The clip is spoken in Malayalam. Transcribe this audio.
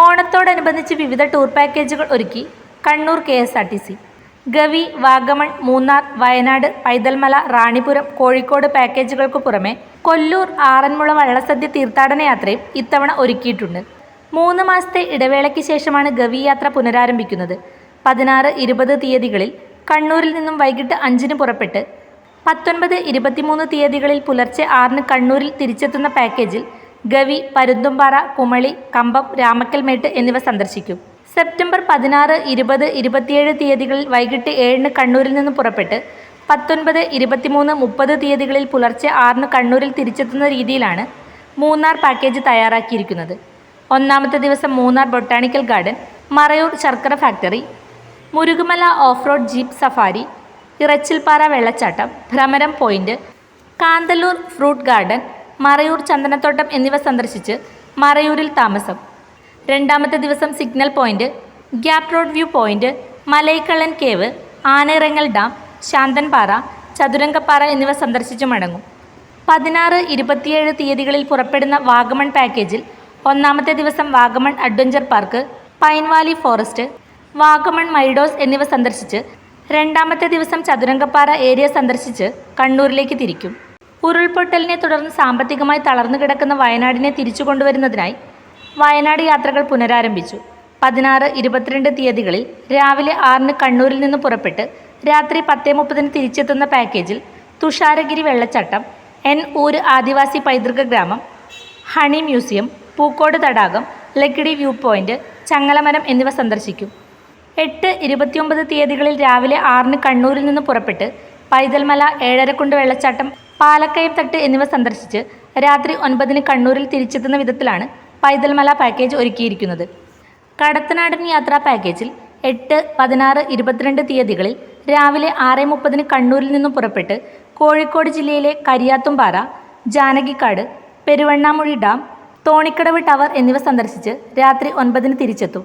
ഓണത്തോടനുബന്ധിച്ച് വിവിധ ടൂർ പാക്കേജുകൾ ഒരുക്കി Kannur K S R T C. Gavi Vagamon Munnar Wayanad Paithalmala Ranipuram Kozhikode പാക്കേജുകൾക്ക് പുറമെ കൊല്ലൂർ ആറന്മുള വള്ളസദ്യ തീർത്ഥാടന യാത്രയും ഇത്തവണ ഒരുക്കിയിട്ടുണ്ട്. മൂന്ന് മാസത്തെ ഇടവേളയ്ക്ക് ശേഷമാണ് ഗവി യാത്ര പുനരാരംഭിക്കുന്നത്. പതിനാറ് ഇരുപത് തീയതികളിൽ കണ്ണൂരിൽ നിന്നും വൈകിട്ട് അഞ്ചിന് പുറപ്പെട്ട് പത്തൊൻപത് ഇരുപത്തിമൂന്ന് തീയതികളിൽ പുലർച്ചെ ആറിന് കണ്ണൂരിൽ തിരിച്ചെത്തുന്ന പാക്കേജിൽ ഗവി പരുന്തുംപാറ കുമളി കമ്പം രാമക്കൽമേട്ട് എന്നിവ സന്ദർശിക്കും. സെപ്റ്റംബർ പതിനാറ് ഇരുപത് ഇരുപത്തിയേഴ് തീയതികളിൽ വൈകിട്ട് ഏഴിന് കണ്ണൂരിൽ നിന്ന് പുറപ്പെട്ട് പത്തൊൻപത് ഇരുപത്തിമൂന്ന് മുപ്പത് തീയതികളിൽ പുലർച്ചെ ആറിന് കണ്ണൂരിൽ തിരിച്ചെത്തുന്ന രീതിയിലാണ് മൂന്നാർ പാക്കേജ് തയ്യാറാക്കിയിരിക്കുന്നത്. ഒന്നാമത്തെ ദിവസം മൂന്നാർ ബൊട്ടാണിക്കൽ ഗാർഡൻ മറയൂർ ശർക്കര factory Murukumala off road jeep safari Irachilpara വെള്ളച്ചാട്ടം Bhramaram point Kanthalloor fruit garden Marayoor ചന്ദനത്തോട്ടം എന്നിവ സന്ദർശിച്ച് മറയൂരിൽ താമസം. രണ്ടാമത്തെ ദിവസം signal point gap road view point Malaikallan cave Anayirangal dam Santhanpara Chathurangappara എന്നിവ സന്ദർശിച്ച് മടങ്ങും. പതിനാറ് ഇരുപത്തിയേഴ് തീയതികളിൽ പുറപ്പെടുന്ന വാഗമൺ പാക്കേജിൽ ഒന്നാമത്തെ ദിവസം Vagamon adventure park pine valley forest Vagamon meadows എന്നിവ സന്ദർശിച്ച് രണ്ടാമത്തെ ദിവസം ചതുരംഗപ്പാറ ഏരിയ സന്ദർശിച്ച് കണ്ണൂരിലേക്ക് തിരിക്കും. ഉരുൾപൊട്ടലിനെ തുടർന്ന് സാമ്പത്തികമായി തളർന്നു കിടക്കുന്ന വയനാടിനെ തിരിച്ചു കൊണ്ടുവരുന്നതിനായി വയനാട് യാത്രകൾ പുനരാരംഭിച്ചു. പതിനാറ് ഇരുപത്തിരണ്ട് തീയതികളിൽ രാവിലെ ആറിന് കണ്ണൂരിൽ നിന്ന് പുറപ്പെട്ട് രാത്രി പത്തേ മുപ്പതിന് തിരിച്ചെത്തുന്ന പാക്കേജിൽ തുഷാരഗിരി വെള്ളച്ചട്ടം എൻ ഊര് ആദിവാസി പൈതൃക ഗ്രാമം ഹണി മ്യൂസിയം പൂക്കോട് തടാകം ലക്കിടി വ്യൂ പോയിന്റ് ചങ്ങലമരം എന്നിവ സന്ദർശിക്കും. എട്ട് ഇരുപത്തിയൊമ്പത് തീയതികളിൽ രാവിലെ ആറിന് കണ്ണൂരിൽ നിന്ന് പുറപ്പെട്ട് പൈതൽമല ഏഴരക്കുണ്ട് വെള്ളച്ചാട്ടം പാലക്കയം തട്ട് എന്നിവ സന്ദർശിച്ച് രാത്രി ഒൻപതിന് കണ്ണൂരിൽ തിരിച്ചെത്തുന്ന വിധത്തിലാണ് പൈതൽമല പാക്കേജ് ഒരുക്കിയിരിക്കുന്നത്. കടത്തനാടൻ യാത്രാ പാക്കേജിൽ എട്ട് പതിനാറ് ഇരുപത്തിരണ്ട് തീയതികളിൽ രാവിലെ ആറ് മുപ്പതിന് കണ്ണൂരിൽ നിന്നും പുറപ്പെട്ട് കോഴിക്കോട് ജില്ലയിലെ കരിയാത്തുംപാറ ജാനകിക്കാട് പെരുവണ്ണാമുഴി ഡാം തോണിക്കടവ് ടവർ എന്നിവ സന്ദർശിച്ച് രാത്രി ഒൻപതിന് തിരിച്ചെത്തും.